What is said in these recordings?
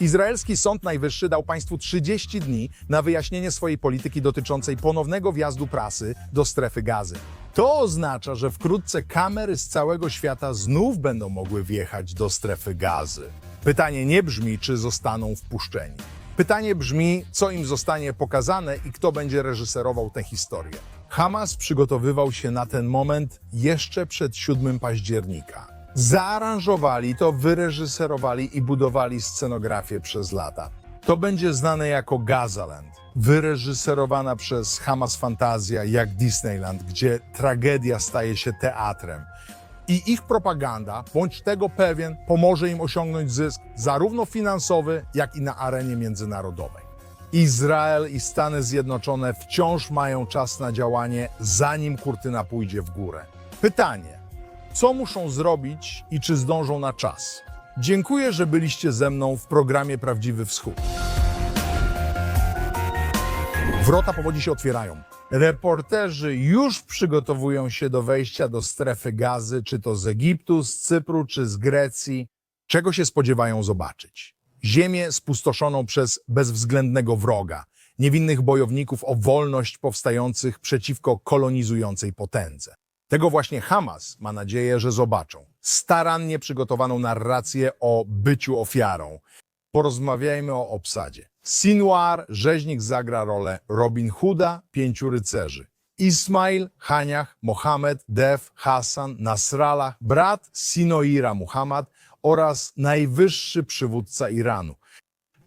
Izraelski Sąd Najwyższy dał państwu 30 dni na wyjaśnienie swojej polityki dotyczącej ponownego wjazdu prasy do strefy gazy. To oznacza, że wkrótce kamery z całego świata znów będą mogły wjechać do strefy gazy. Pytanie nie brzmi, czy zostaną wpuszczeni. Pytanie brzmi, co im zostanie pokazane i kto będzie reżyserował tę historię. Hamas przygotowywał się na ten moment jeszcze przed 7 października. Zaaranżowali to, wyreżyserowali i budowali scenografię przez lata. To będzie znane jako Gazaland, wyreżyserowana przez Hamas fantazja jak Disneyland, gdzie tragedia staje się teatrem. I ich propaganda, bądź tego pewien, pomoże im osiągnąć zysk zarówno finansowy, jak i na arenie międzynarodowej. Izrael i Stany Zjednoczone wciąż mają czas na działanie, zanim kurtyna pójdzie w górę. Pytanie: co muszą zrobić i czy zdążą na czas? Dziękuję, że byliście ze mną w programie Prawdziwy Wschód. Wrota powodzi się otwierają. Reporterzy już przygotowują się do wejścia do strefy gazy, czy to z Egiptu, z Cypru, czy z Grecji. Czego się spodziewają zobaczyć? Ziemię spustoszoną przez bezwzględnego wroga, niewinnych bojowników o wolność powstających przeciwko kolonizującej potędze. Tego właśnie Hamas ma nadzieję, że zobaczą. Starannie przygotowaną narrację o byciu ofiarą. Porozmawiajmy o obsadzie. Sinwar, rzeźnik zagra rolę Robin Hooda, pięciu rycerzy. Ismail, Haniach, Mohamed, Dev, Hassan, Nasrallah, brat Sinoira Muhammad oraz najwyższy przywódca Iranu.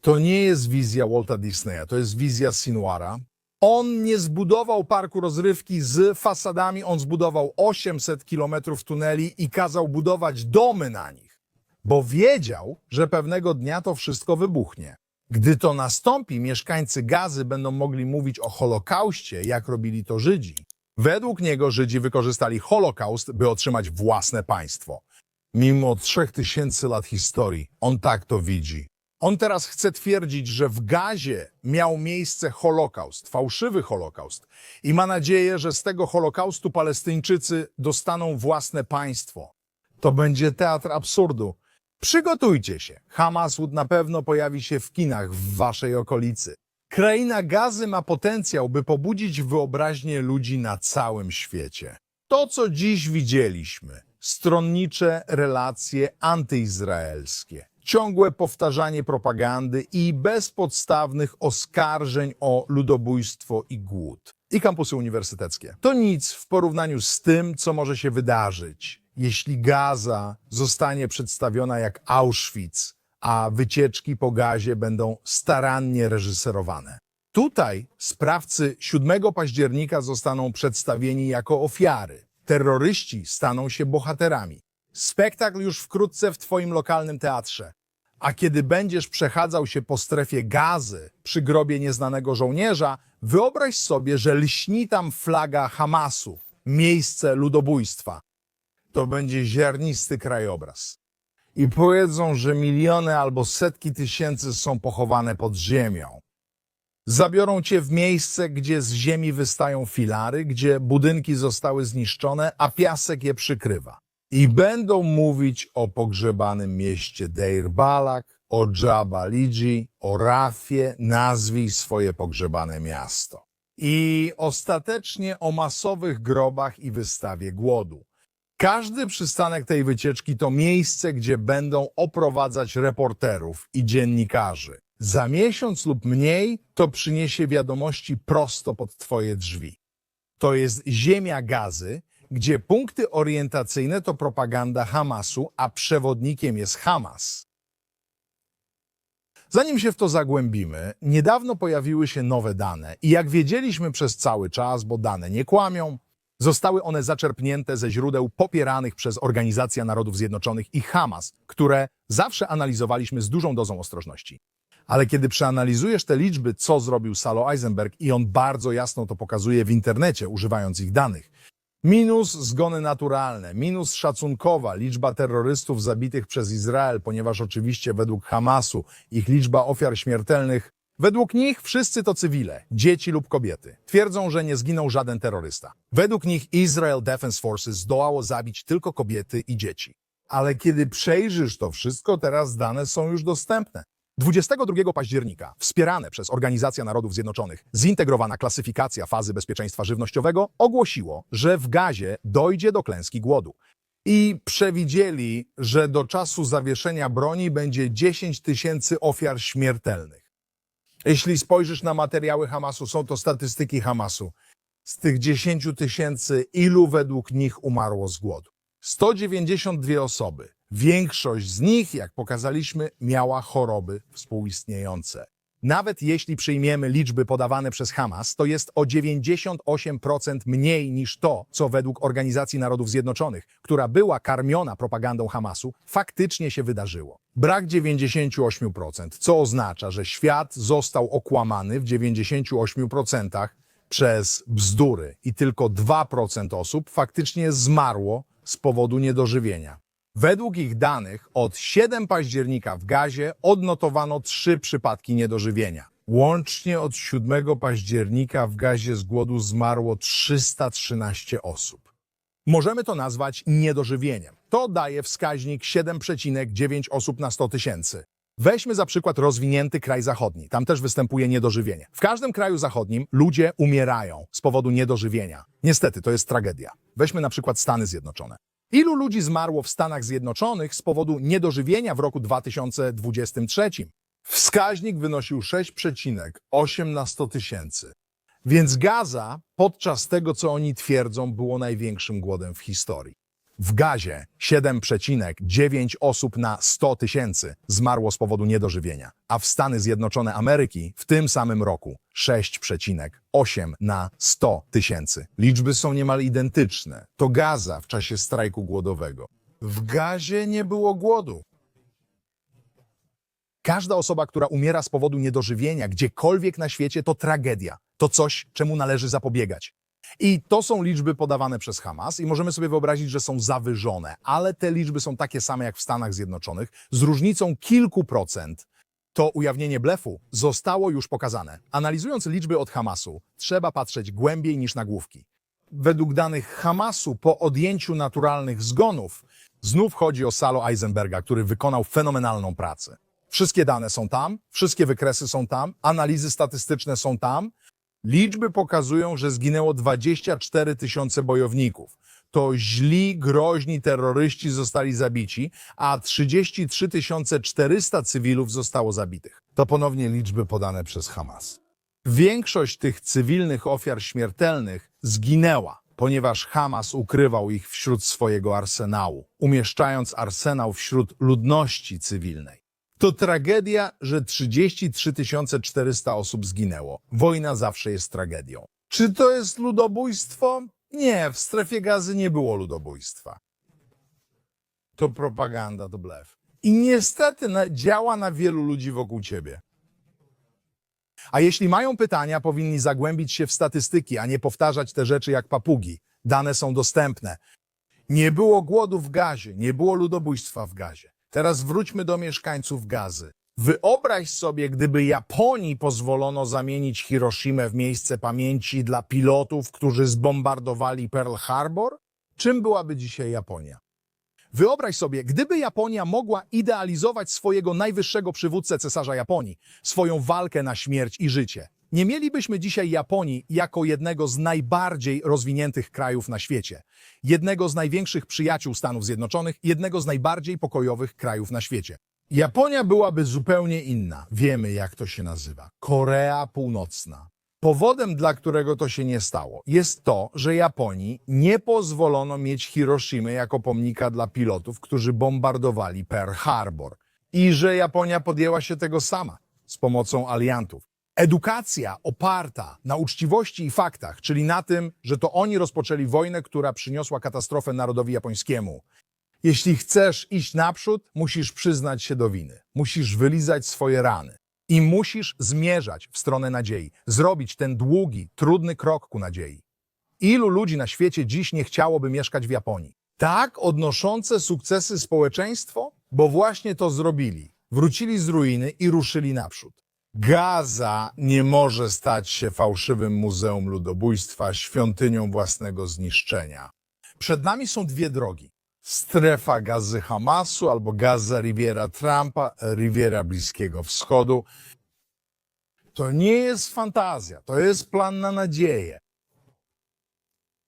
To nie jest wizja Walta Disneya, to jest wizja Sinwara. On nie zbudował parku rozrywki z fasadami, on zbudował 800 kilometrów tuneli i kazał budować domy na nich, bo wiedział, że pewnego dnia to wszystko wybuchnie. Gdy to nastąpi, mieszkańcy Gazy będą mogli mówić o Holokauście, jak robili to Żydzi. Według niego Żydzi wykorzystali Holokaust, by otrzymać własne państwo. Mimo trzech tysięcy lat historii, on tak to widzi. On teraz chce twierdzić, że w Gazie miał miejsce Holokaust, fałszywy Holokaust i ma nadzieję, że z tego Holokaustu Palestyńczycy dostaną własne państwo. To będzie teatr absurdu. Przygotujcie się. Hamasud na pewno pojawi się w kinach w waszej okolicy. Kraina Gazy ma potencjał, by pobudzić wyobraźnię ludzi na całym świecie. To, co dziś widzieliśmy, stronnicze relacje antyizraelskie, ciągłe powtarzanie propagandy i bezpodstawnych oskarżeń o ludobójstwo i głód. I kampusy uniwersyteckie. To nic w porównaniu z tym, co może się wydarzyć, jeśli Gaza zostanie przedstawiona jak Auschwitz, a wycieczki po gazie będą starannie reżyserowane. Tutaj sprawcy 7 października zostaną przedstawieni jako ofiary. Terroryści staną się bohaterami. Spektakl już wkrótce w Twoim lokalnym teatrze. A kiedy będziesz przechadzał się po strefie gazy przy grobie nieznanego żołnierza, wyobraź sobie, że lśni tam flaga Hamasu, miejsce ludobójstwa. To będzie ziarnisty krajobraz. I powiedzą, że miliony albo setki tysięcy są pochowane pod ziemią. Zabiorą cię w miejsce, gdzie z ziemi wystają filary, gdzie budynki zostały zniszczone, a piasek je przykrywa. I będą mówić o pogrzebanym mieście Deir Balak, o Jabalidzi, o Rafie, nazwij swoje pogrzebane miasto. I ostatecznie o masowych grobach i wystawie głodu. Każdy przystanek tej wycieczki to miejsce, gdzie będą oprowadzać reporterów i dziennikarzy. Za miesiąc lub mniej to przyniesie wiadomości prosto pod Twoje drzwi. To jest ziemia gazy, gdzie punkty orientacyjne to propaganda Hamasu, a przewodnikiem jest Hamas. Zanim się w to zagłębimy, niedawno pojawiły się nowe dane i jak wiedzieliśmy przez cały czas, bo dane nie kłamią, zostały one zaczerpnięte ze źródeł popieranych przez Organizację Narodów Zjednoczonych i Hamas, które zawsze analizowaliśmy z dużą dozą ostrożności. Ale kiedy przeanalizujesz te liczby, co zrobił Salo Eisenberg, i on bardzo jasno to pokazuje w internecie, używając ich danych, minus zgony naturalne, minus szacunkowa liczba terrorystów zabitych przez Izrael, ponieważ oczywiście według Hamasu ich liczba ofiar śmiertelnych, według nich wszyscy to cywile, dzieci lub kobiety. Twierdzą, że nie zginął żaden terrorysta. Według nich Israel Defense Forces zdołało zabić tylko kobiety i dzieci. Ale kiedy przejrzysz to wszystko, teraz dane są już dostępne. 22 października, wspierane przez Organizację Narodów Zjednoczonych, zintegrowana klasyfikacja fazy bezpieczeństwa żywnościowego ogłosiło, że w gazie dojdzie do klęski głodu. I przewidzieli, że do czasu zawieszenia broni będzie 10 tysięcy ofiar śmiertelnych. Jeśli spojrzysz na materiały Hamasu, są to statystyki Hamasu. Z tych 10 tysięcy, ilu według nich umarło z głodu? 192 osoby. Większość z nich, jak pokazaliśmy, miała choroby współistniejące. Nawet jeśli przyjmiemy liczby podawane przez Hamas, to jest o 98% mniej niż to, co według Organizacji Narodów Zjednoczonych, która była karmiona propagandą Hamasu, faktycznie się wydarzyło. Brak 98%, co oznacza, że świat został okłamany w 98% przez bzdury i tylko 2% osób faktycznie zmarło z powodu niedożywienia. Według ich danych od 7 października w gazie odnotowano 3 przypadki niedożywienia. Łącznie od 7 października w gazie z głodu zmarło 313 osób. Możemy to nazwać niedożywieniem. To daje wskaźnik 7,9 osób na 100 tysięcy. Weźmy za przykład rozwinięty kraj zachodni. Tam też występuje niedożywienie. W każdym kraju zachodnim ludzie umierają z powodu niedożywienia. Niestety, to jest tragedia. Weźmy na przykład Stany Zjednoczone. Ilu ludzi zmarło w Stanach Zjednoczonych z powodu niedożywienia w roku 2023? Wskaźnik wynosił 6,8 na 100 tysięcy. Więc Gaza, podczas tego, co oni twierdzą, było największym głodem w historii. W Gazie 7,9 osób na 100 tysięcy zmarło z powodu niedożywienia, a w Stany Zjednoczone Ameryki w tym samym roku 6,8 na 100 tysięcy. Liczby są niemal identyczne. To Gaza w czasie strajku głodowego. W Gazie nie było głodu. Każda osoba, która umiera z powodu niedożywienia gdziekolwiek na świecie, to tragedia. To coś, czemu należy zapobiegać. I to są liczby podawane przez Hamas i możemy sobie wyobrazić, że są zawyżone, ale te liczby są takie same jak w Stanach Zjednoczonych, z różnicą kilku procent. To ujawnienie blefu zostało już pokazane. Analizując liczby od Hamasu, trzeba patrzeć głębiej niż nagłówki. Według danych Hamasu po odjęciu naturalnych zgonów, znów chodzi o Salo Eisenberga, który wykonał fenomenalną pracę. Wszystkie dane są tam, wszystkie wykresy są tam, analizy statystyczne są tam, Liczby pokazują, że zginęło 24 tysiące bojowników. To źli, groźni terroryści zostali zabici, a 33 400 cywilów zostało zabitych. To ponownie liczby podane przez Hamas. Większość tych cywilnych ofiar śmiertelnych zginęła, ponieważ Hamas ukrywał ich wśród swojego arsenału, umieszczając arsenał wśród ludności cywilnej. To tragedia, że 33 400 osób zginęło. Wojna zawsze jest tragedią. Czy to jest ludobójstwo? Nie, w strefie gazy nie było ludobójstwa. To propaganda, to blef. I niestety na, działa na wielu ludzi wokół ciebie. A jeśli mają pytania, powinni zagłębić się w statystyki, a nie powtarzać te rzeczy jak papugi. Dane są dostępne. Nie było głodu w gazie, nie było ludobójstwa w gazie. Teraz wróćmy do mieszkańców gazy. Wyobraź sobie, gdyby Japonii pozwolono zamienić Hiroshimę w miejsce pamięci dla pilotów, którzy zbombardowali Pearl Harbor? Czym byłaby dzisiaj Japonia? Wyobraź sobie, gdyby Japonia mogła idealizować swojego najwyższego przywódcę cesarza Japonii, swoją walkę na śmierć i życie. Nie mielibyśmy dzisiaj Japonii jako jednego z najbardziej rozwiniętych krajów na świecie, jednego z największych przyjaciół Stanów Zjednoczonych, jednego z najbardziej pokojowych krajów na świecie. Japonia byłaby zupełnie inna. Wiemy, jak to się nazywa. Korea Północna. Powodem, dla którego to się nie stało, jest to, że Japonii nie pozwolono mieć Hiroshimy jako pomnika dla pilotów, którzy bombardowali Pearl Harbor. I że Japonia podjęła się tego sama z pomocą aliantów. Edukacja oparta na uczciwości i faktach, czyli na tym, że to oni rozpoczęli wojnę, która przyniosła katastrofę narodowi japońskiemu. Jeśli chcesz iść naprzód, musisz przyznać się do winy. Musisz wylizać swoje rany. I musisz zmierzać w stronę nadziei. Zrobić ten długi, trudny krok ku nadziei. Ilu ludzi na świecie dziś nie chciałoby mieszkać w Japonii? Tak odnoszące sukcesy społeczeństwo? Bo właśnie to zrobili. Wrócili z ruiny i ruszyli naprzód. Gaza nie może stać się fałszywym muzeum ludobójstwa, świątynią własnego zniszczenia. Przed nami są dwie drogi. strefa gazy Hamasu albo gaza Riviera Trumpa, Riviera Bliskiego Wschodu. To nie jest fantazja, to jest plan na nadzieję.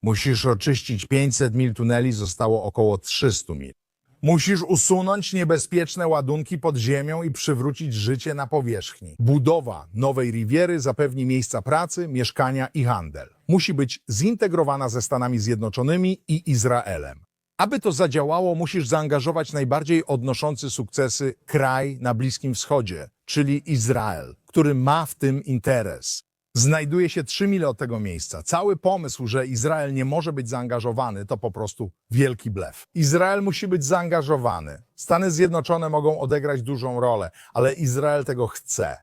Musisz oczyścić 500 mil tuneli, zostało około 300 mil. Musisz usunąć niebezpieczne ładunki pod ziemią i przywrócić życie na powierzchni. Budowa nowej Riviery zapewni miejsca pracy, mieszkania i handel. Musi być zintegrowana ze Stanami Zjednoczonymi i Izraelem. Aby to zadziałało, musisz zaangażować najbardziej odnoszący sukcesy kraj na Bliskim Wschodzie, czyli Izrael, który ma w tym interes. Znajduje się 3 mile od tego miejsca. Cały pomysł, że Izrael nie może być zaangażowany, to po prostu wielki blef. Izrael musi być zaangażowany. Stany Zjednoczone mogą odegrać dużą rolę, ale Izrael tego chce.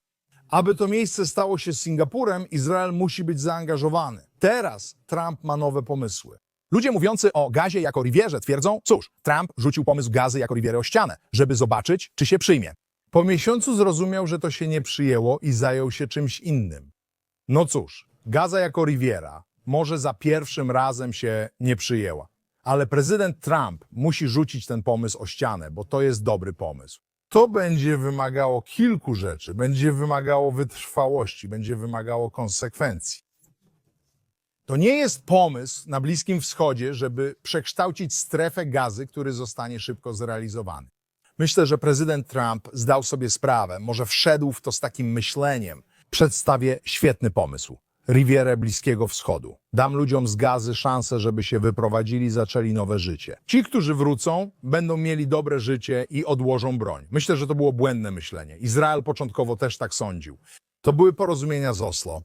Aby to miejsce stało się Singapurem, Izrael musi być zaangażowany. Teraz Trump ma nowe pomysły. Ludzie mówiący o gazie jako Rivierze twierdzą, cóż, Trump rzucił pomysł gazy jako Riviery o ścianę, żeby zobaczyć, czy się przyjmie. Po miesiącu zrozumiał, że to się nie przyjęło i zajął się czymś innym. No cóż, Gaza jako Riviera może za pierwszym razem się nie przyjęła. Ale prezydent Trump musi rzucić ten pomysł o ścianę, bo to jest dobry pomysł. To będzie wymagało kilku rzeczy. Będzie wymagało wytrwałości, będzie wymagało konsekwencji. To nie jest pomysł na Bliskim Wschodzie, żeby przekształcić strefę gazy, który zostanie szybko zrealizowany. Myślę, że prezydent Trump zdał sobie sprawę, może wszedł w to z takim myśleniem. Przedstawię świetny pomysł. Rivierę Bliskiego Wschodu. Dam ludziom z gazy szansę, żeby się wyprowadzili, zaczęli nowe życie. Ci, którzy wrócą, będą mieli dobre życie i odłożą broń. Myślę, że to było błędne myślenie. Izrael początkowo też tak sądził. To były porozumienia z Oslo.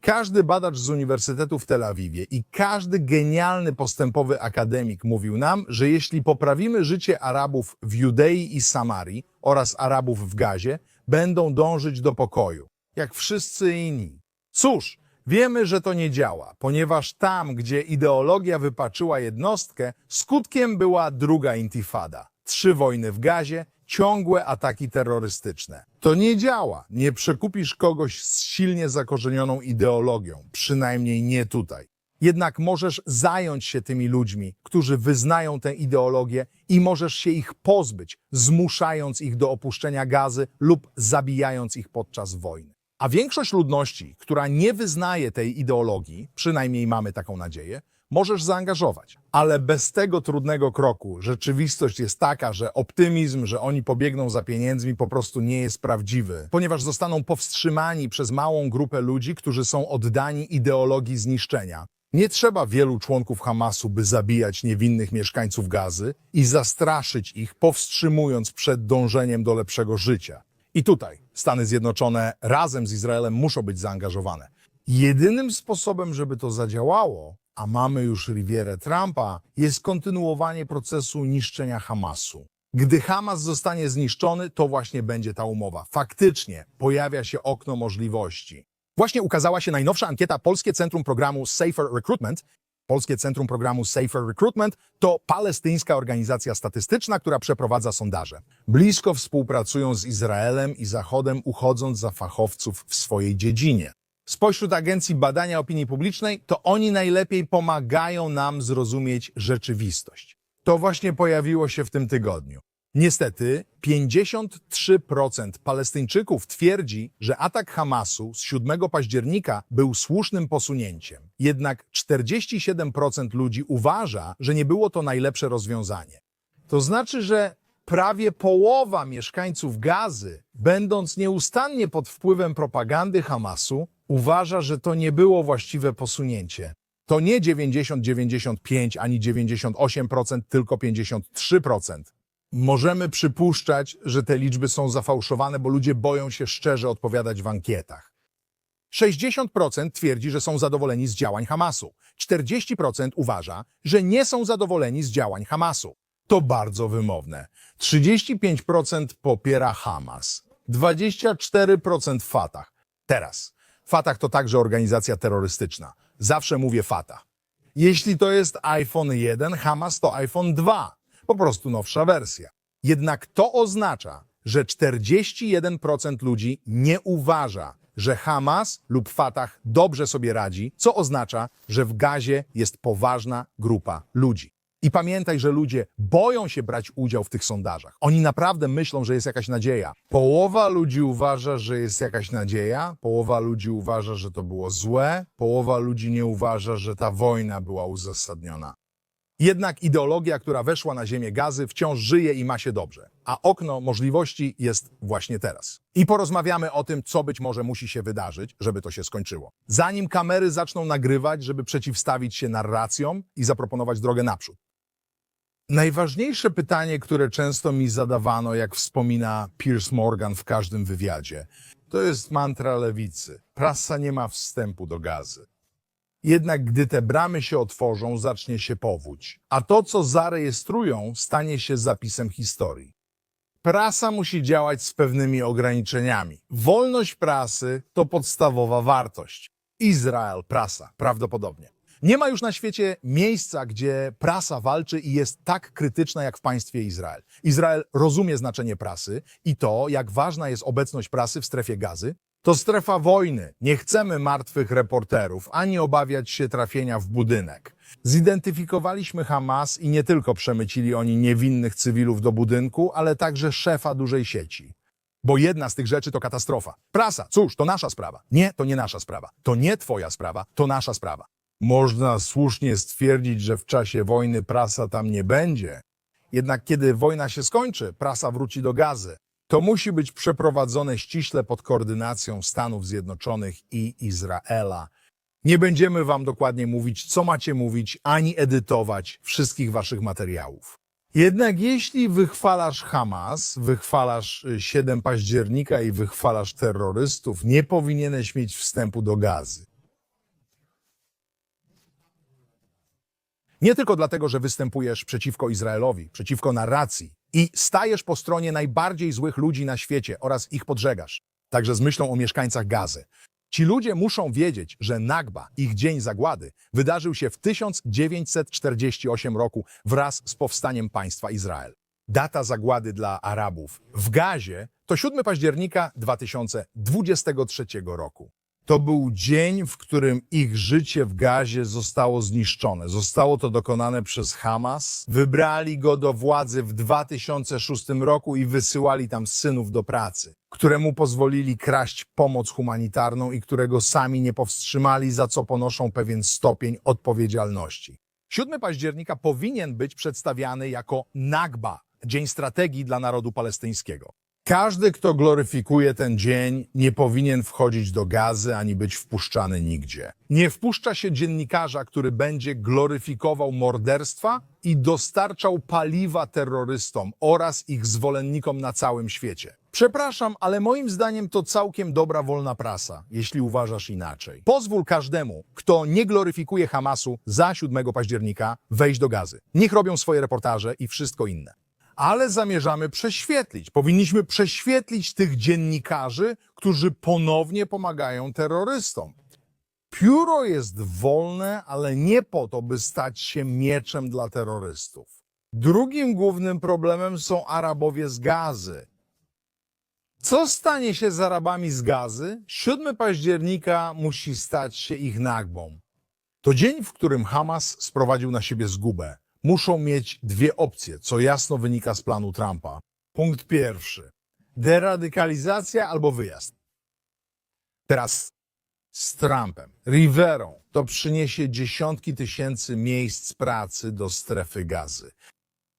Każdy badacz z Uniwersytetu w Tel Awiwie i każdy genialny postępowy akademik mówił nam, że jeśli poprawimy życie Arabów w Judei i Samarii oraz Arabów w Gazie, będą dążyć do pokoju, jak wszyscy inni. Cóż, wiemy, że to nie działa, ponieważ tam, gdzie ideologia wypaczyła jednostkę, skutkiem była druga intifada. Trzy wojny w Gazie, ciągłe ataki terrorystyczne. To nie działa. Nie przekupisz kogoś z silnie zakorzenioną ideologią, przynajmniej nie tutaj. Jednak możesz zająć się tymi ludźmi, którzy wyznają tę ideologię i możesz się ich pozbyć, zmuszając ich do opuszczenia gazy lub zabijając ich podczas wojny. A większość ludności, która nie wyznaje tej ideologii, przynajmniej mamy taką nadzieję, możesz zaangażować. Ale bez tego trudnego kroku rzeczywistość jest taka, że optymizm, że oni pobiegną za pieniędzmi po prostu nie jest prawdziwy, ponieważ zostaną powstrzymani przez małą grupę ludzi, którzy są oddani ideologii zniszczenia. Nie trzeba wielu członków Hamasu, by zabijać niewinnych mieszkańców gazy i zastraszyć ich, powstrzymując przed dążeniem do lepszego życia. I tutaj Stany Zjednoczone razem z Izraelem muszą być zaangażowane. Jedynym sposobem, żeby to zadziałało, a mamy już Rivierę Trumpa, jest kontynuowanie procesu niszczenia Hamasu. Gdy Hamas zostanie zniszczony, to właśnie będzie ta umowa. Faktycznie pojawia się okno możliwości. Właśnie ukazała się najnowsza ankieta Polskie Centrum Programu Safer Recruitment. Polskie Centrum Programu Safer Recruitment to palestyńska organizacja statystyczna, która przeprowadza sondaże. Blisko współpracują z Izraelem i Zachodem, uchodząc za fachowców w swojej dziedzinie. Spośród agencji badania opinii publicznej, to oni najlepiej pomagają nam zrozumieć rzeczywistość. To właśnie pojawiło się w tym tygodniu. Niestety, 53% Palestyńczyków twierdzi, że atak Hamasu z 7 października był słusznym posunięciem. Jednak 47% ludzi uważa, że nie było to najlepsze rozwiązanie. To znaczy, że prawie połowa mieszkańców Gazy, będąc nieustannie pod wpływem propagandy Hamasu, uważa, że to nie było właściwe posunięcie. To nie 90, 95 ani 98%, tylko 53%. Możemy przypuszczać, że te liczby są zafałszowane, bo ludzie boją się szczerze odpowiadać w ankietach. 60% twierdzi, że są zadowoleni z działań Hamasu. 40% uważa, że nie są zadowoleni z działań Hamasu. To bardzo wymowne. 35% popiera Hamas. 24% Fatah. Teraz. Fatah to także organizacja terrorystyczna. Zawsze mówię Fatah. Jeśli to jest iPhone 1, Hamas to iPhone 2. Po prostu nowsza wersja. Jednak to oznacza, że 41% ludzi nie uważa, że Hamas lub Fatah dobrze sobie radzi, co oznacza, że w gazie jest poważna grupa ludzi. I pamiętaj, że ludzie boją się brać udział w tych sondażach. Oni naprawdę myślą, że jest jakaś nadzieja. Połowa ludzi uważa, że jest jakaś nadzieja, połowa ludzi uważa, że to było złe, połowa ludzi nie uważa, że ta wojna była uzasadniona. Jednak ideologia, która weszła na ziemię gazy, wciąż żyje i ma się dobrze. A okno możliwości jest właśnie teraz. I porozmawiamy o tym, co być może musi się wydarzyć, żeby to się skończyło. Zanim kamery zaczną nagrywać, żeby przeciwstawić się narracjom i zaproponować drogę naprzód. Najważniejsze pytanie, które często mi zadawano, jak wspomina Piers Morgan w każdym wywiadzie, to jest mantra lewicy. Prasa nie ma wstępu do gazy. Jednak gdy te bramy się otworzą, zacznie się powódź, a to, co zarejestrują, stanie się zapisem historii. Prasa musi działać z pewnymi ograniczeniami. Wolność prasy to podstawowa wartość. Izrael, prasa, prawdopodobnie. Nie ma już na świecie miejsca, gdzie prasa walczy i jest tak krytyczna jak w państwie Izrael. Izrael rozumie znaczenie prasy i to, jak ważna jest obecność prasy w strefie gazy, to strefa wojny. Nie chcemy martwych reporterów, ani obawiać się trafienia w budynek. Zidentyfikowaliśmy Hamas i nie tylko przemycili oni niewinnych cywilów do budynku, ale także szefa dużej sieci. Bo jedna z tych rzeczy to katastrofa. Prasa, cóż, to nasza sprawa. Nie, to nie nasza sprawa. To nie twoja sprawa, to nasza sprawa. Można słusznie stwierdzić, że w czasie wojny prasa tam nie będzie. Jednak kiedy wojna się skończy, prasa wróci do gazy. To musi być przeprowadzone ściśle pod koordynacją Stanów Zjednoczonych i Izraela. Nie będziemy wam dokładnie mówić, co macie mówić, ani edytować wszystkich waszych materiałów. Jednak jeśli wychwalasz Hamas, wychwalasz y, 7 października i wychwalasz terrorystów, nie powinieneś mieć wstępu do gazy. Nie tylko dlatego, że występujesz przeciwko Izraelowi, przeciwko narracji i stajesz po stronie najbardziej złych ludzi na świecie oraz ich podżegasz, także z myślą o mieszkańcach gazy. Ci ludzie muszą wiedzieć, że Nagba, ich dzień zagłady, wydarzył się w 1948 roku wraz z powstaniem państwa Izrael. Data zagłady dla Arabów w Gazie to 7 października 2023 roku. To był dzień, w którym ich życie w gazie zostało zniszczone. Zostało to dokonane przez Hamas. Wybrali go do władzy w 2006 roku i wysyłali tam synów do pracy, któremu pozwolili kraść pomoc humanitarną i którego sami nie powstrzymali, za co ponoszą pewien stopień odpowiedzialności. 7 października powinien być przedstawiany jako Nagba, Dzień Strategii dla Narodu Palestyńskiego. Każdy, kto gloryfikuje ten dzień, nie powinien wchodzić do gazy ani być wpuszczany nigdzie. Nie wpuszcza się dziennikarza, który będzie gloryfikował morderstwa i dostarczał paliwa terrorystom oraz ich zwolennikom na całym świecie. Przepraszam, ale moim zdaniem to całkiem dobra wolna prasa, jeśli uważasz inaczej. Pozwól każdemu, kto nie gloryfikuje Hamasu za 7 października, wejść do gazy. Niech robią swoje reportaże i wszystko inne ale zamierzamy prześwietlić. Powinniśmy prześwietlić tych dziennikarzy, którzy ponownie pomagają terrorystom. Pióro jest wolne, ale nie po to, by stać się mieczem dla terrorystów. Drugim głównym problemem są Arabowie z Gazy. Co stanie się z Arabami z Gazy? 7 października musi stać się ich nagbą. To dzień, w którym Hamas sprowadził na siebie zgubę muszą mieć dwie opcje, co jasno wynika z planu Trumpa. Punkt pierwszy. Deradykalizacja albo wyjazd. Teraz z Trumpem, Riverą, to przyniesie dziesiątki tysięcy miejsc pracy do strefy gazy.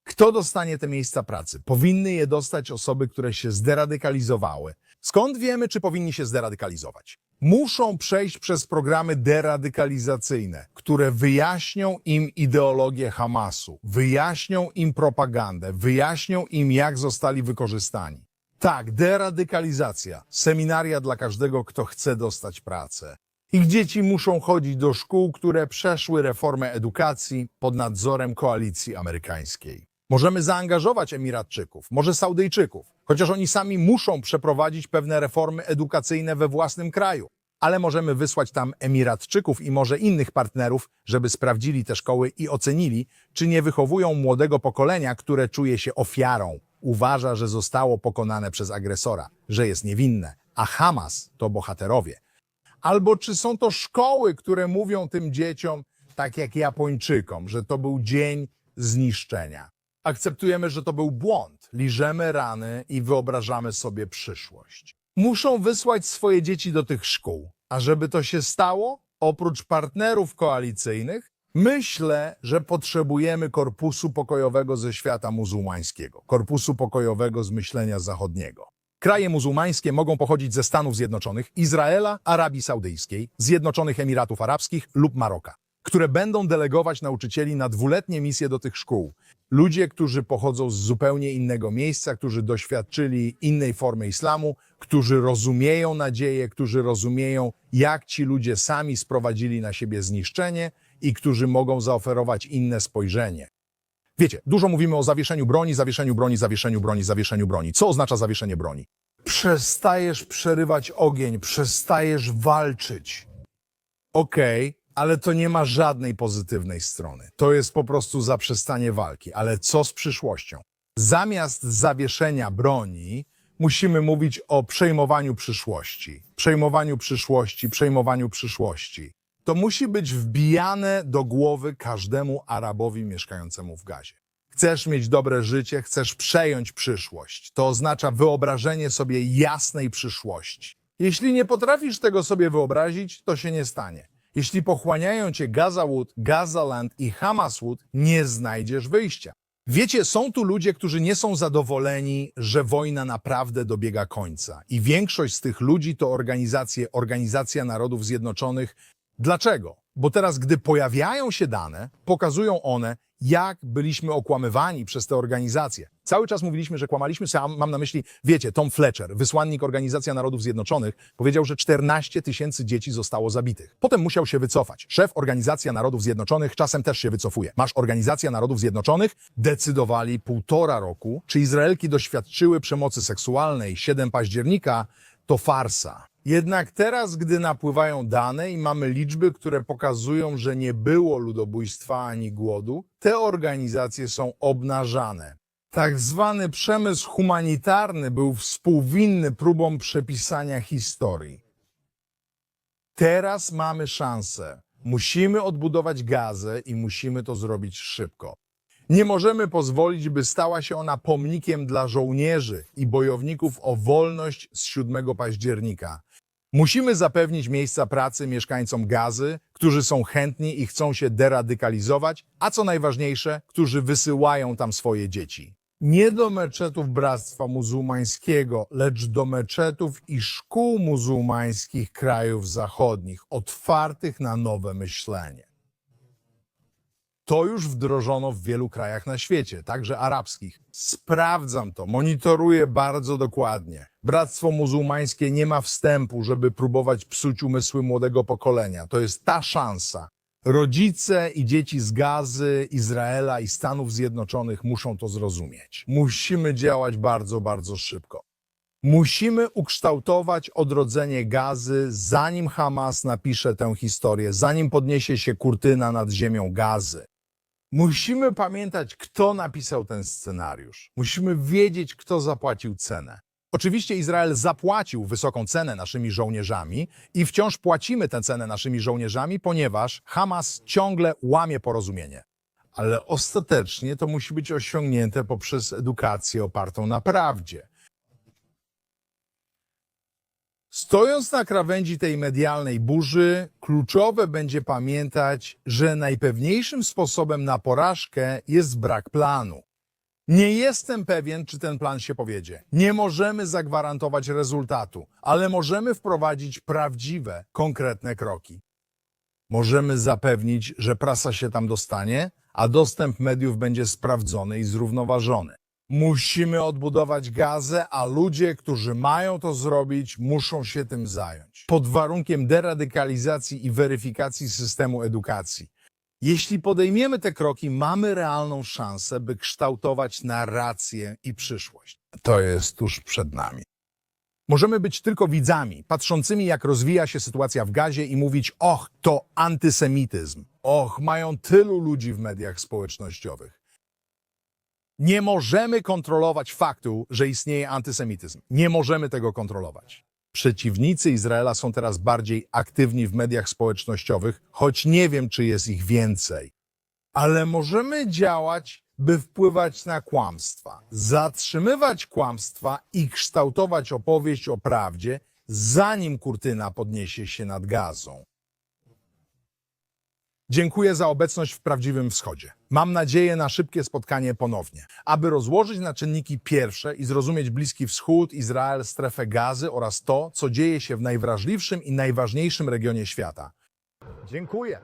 Kto dostanie te miejsca pracy? Powinny je dostać osoby, które się zderadykalizowały. Skąd wiemy, czy powinni się zderadykalizować? Muszą przejść przez programy deradykalizacyjne, które wyjaśnią im ideologię Hamasu, wyjaśnią im propagandę, wyjaśnią im, jak zostali wykorzystani. Tak, deradykalizacja, seminaria dla każdego, kto chce dostać pracę. Ich dzieci muszą chodzić do szkół, które przeszły reformę edukacji pod nadzorem koalicji amerykańskiej. Możemy zaangażować Emiratczyków, może Saudyjczyków, chociaż oni sami muszą przeprowadzić pewne reformy edukacyjne we własnym kraju. Ale możemy wysłać tam Emiratczyków i może innych partnerów, żeby sprawdzili te szkoły i ocenili, czy nie wychowują młodego pokolenia, które czuje się ofiarą, uważa, że zostało pokonane przez agresora, że jest niewinne, a Hamas to bohaterowie. Albo czy są to szkoły, które mówią tym dzieciom, tak jak Japończykom, że to był dzień zniszczenia. Akceptujemy, że to był błąd, liżemy rany i wyobrażamy sobie przyszłość. Muszą wysłać swoje dzieci do tych szkół. A żeby to się stało, oprócz partnerów koalicyjnych, myślę, że potrzebujemy korpusu pokojowego ze świata muzułmańskiego, korpusu pokojowego z myślenia zachodniego. Kraje muzułmańskie mogą pochodzić ze Stanów Zjednoczonych, Izraela, Arabii Saudyjskiej, Zjednoczonych Emiratów Arabskich lub Maroka, które będą delegować nauczycieli na dwuletnie misje do tych szkół. Ludzie, którzy pochodzą z zupełnie innego miejsca, którzy doświadczyli innej formy islamu, którzy rozumieją nadzieję, którzy rozumieją, jak ci ludzie sami sprowadzili na siebie zniszczenie i którzy mogą zaoferować inne spojrzenie. Wiecie, dużo mówimy o zawieszeniu broni, zawieszeniu broni, zawieszeniu broni, zawieszeniu broni. Co oznacza zawieszenie broni? Przestajesz przerywać ogień, przestajesz walczyć. Okej, ale to nie ma żadnej pozytywnej strony. To jest po prostu zaprzestanie walki. Ale co z przyszłością? Zamiast zawieszenia broni, musimy mówić o przejmowaniu przyszłości. Przejmowaniu przyszłości, przejmowaniu przyszłości. To musi być wbijane do głowy każdemu Arabowi mieszkającemu w Gazie. Chcesz mieć dobre życie, chcesz przejąć przyszłość. To oznacza wyobrażenie sobie jasnej przyszłości. Jeśli nie potrafisz tego sobie wyobrazić, to się nie stanie. Jeśli pochłaniają cię Gazawood, Gazaland i Hamaswood, nie znajdziesz wyjścia. Wiecie, są tu ludzie, którzy nie są zadowoleni, że wojna naprawdę dobiega końca. I większość z tych ludzi to organizacje Organizacja Narodów Zjednoczonych. Dlaczego? Bo teraz, gdy pojawiają się dane, pokazują one, jak byliśmy okłamywani przez te organizacje. Cały czas mówiliśmy, że kłamaliśmy, sam mam na myśli, wiecie, Tom Fletcher, wysłannik Organizacji Narodów Zjednoczonych, powiedział, że 14 tysięcy dzieci zostało zabitych. Potem musiał się wycofać. Szef Organizacji Narodów Zjednoczonych czasem też się wycofuje. Masz Organizacja Narodów Zjednoczonych, decydowali półtora roku, czy Izraelki doświadczyły przemocy seksualnej 7 października, to farsa. Jednak teraz, gdy napływają dane i mamy liczby, które pokazują, że nie było ludobójstwa ani głodu, te organizacje są obnażane. Tak zwany przemysł humanitarny był współwinny próbom przepisania historii. Teraz mamy szansę. Musimy odbudować gazę i musimy to zrobić szybko. Nie możemy pozwolić, by stała się ona pomnikiem dla żołnierzy i bojowników o wolność z 7 października. Musimy zapewnić miejsca pracy mieszkańcom Gazy, którzy są chętni i chcą się deradykalizować, a co najważniejsze, którzy wysyłają tam swoje dzieci. Nie do meczetów Bractwa Muzułmańskiego, lecz do meczetów i szkół muzułmańskich krajów zachodnich, otwartych na nowe myślenie. To już wdrożono w wielu krajach na świecie, także arabskich. Sprawdzam to, monitoruję bardzo dokładnie. Bractwo muzułmańskie nie ma wstępu, żeby próbować psuć umysły młodego pokolenia. To jest ta szansa. Rodzice i dzieci z Gazy, Izraela i Stanów Zjednoczonych muszą to zrozumieć. Musimy działać bardzo, bardzo szybko. Musimy ukształtować odrodzenie gazy, zanim Hamas napisze tę historię, zanim podniesie się kurtyna nad ziemią gazy. Musimy pamiętać, kto napisał ten scenariusz. Musimy wiedzieć, kto zapłacił cenę. Oczywiście Izrael zapłacił wysoką cenę naszymi żołnierzami i wciąż płacimy tę cenę naszymi żołnierzami, ponieważ Hamas ciągle łamie porozumienie. Ale ostatecznie to musi być osiągnięte poprzez edukację opartą na prawdzie. Stojąc na krawędzi tej medialnej burzy, kluczowe będzie pamiętać, że najpewniejszym sposobem na porażkę jest brak planu. Nie jestem pewien, czy ten plan się powiedzie. Nie możemy zagwarantować rezultatu, ale możemy wprowadzić prawdziwe, konkretne kroki. Możemy zapewnić, że prasa się tam dostanie, a dostęp mediów będzie sprawdzony i zrównoważony. Musimy odbudować gazę, a ludzie, którzy mają to zrobić, muszą się tym zająć. Pod warunkiem deradykalizacji i weryfikacji systemu edukacji. Jeśli podejmiemy te kroki, mamy realną szansę, by kształtować narrację i przyszłość. To jest tuż przed nami. Możemy być tylko widzami, patrzącymi, jak rozwija się sytuacja w gazie i mówić: Och, to antysemityzm. Och, mają tylu ludzi w mediach społecznościowych. Nie możemy kontrolować faktu, że istnieje antysemityzm. Nie możemy tego kontrolować. Przeciwnicy Izraela są teraz bardziej aktywni w mediach społecznościowych, choć nie wiem, czy jest ich więcej. ale możemy działać, by wpływać na kłamstwa, zatrzymywać kłamstwa i kształtować opowieść o prawdzie, zanim kurtyna podniesie się nad gazą. Dziękuję za obecność w Prawdziwym Wschodzie. Mam nadzieję na szybkie spotkanie ponownie, aby rozłożyć na czynniki pierwsze i zrozumieć Bliski Wschód, Izrael, strefę gazy oraz to, co dzieje się w najwrażliwszym i najważniejszym regionie świata. Dziękuję.